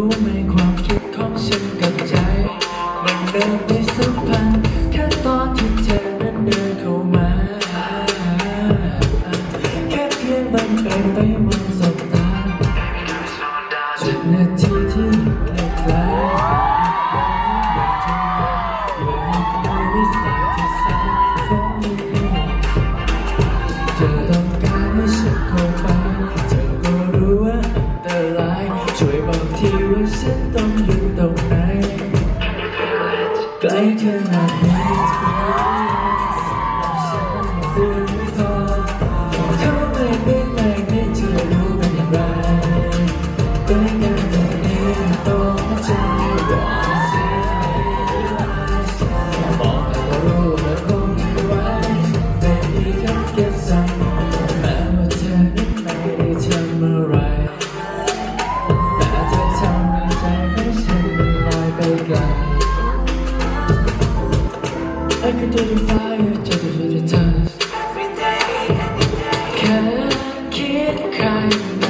รู้ไหมความคิดของฉันกับใจ มันเริ่มไม่สัมพันธ์แค่ตอนที่เธอนั้นเดินเข้ามา แค่เพียงบังเอิญไปมอง ล could do the fire just to feel the touch แค่คิดใครไม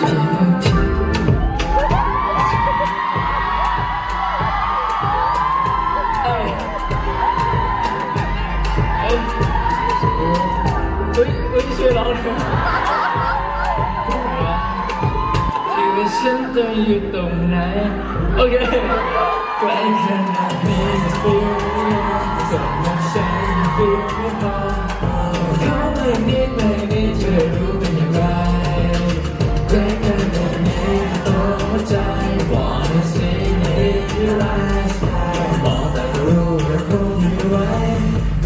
ที่บางทีเอ้ยเอ้ยเฮ้ยเฮ้ยช่วยเราหน่อยชีวิตฉันต้องอยู่ตรงไหน โอเคไกลขนาดนี้ ฟีลสำหรับฉันฟีลไม่พอเขาไม่นิดไม่นิดจะรู้เป็นอย่างไรไกลขนาดนี้ตัวหัวใจ wanna see it in your eyes มองแต่ก็รู้และคงไม่ไหว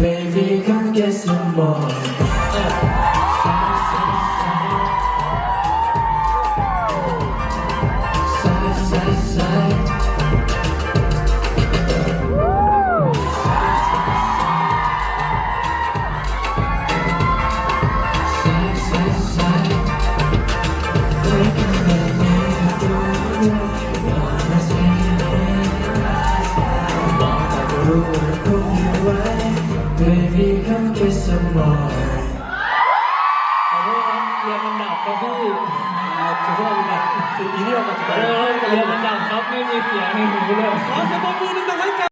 baby come get some more รู้ว่าคงไม่ไหว Baby come get some more ขอโทษครับเรียนมันดับครับพี่ขอโทษนะอีนี่ออกมาจากเอไหนอเรียนมันดับครับไม่มีเสียงในหูเลย ขอเสียงปรบมือดังๆให้กับ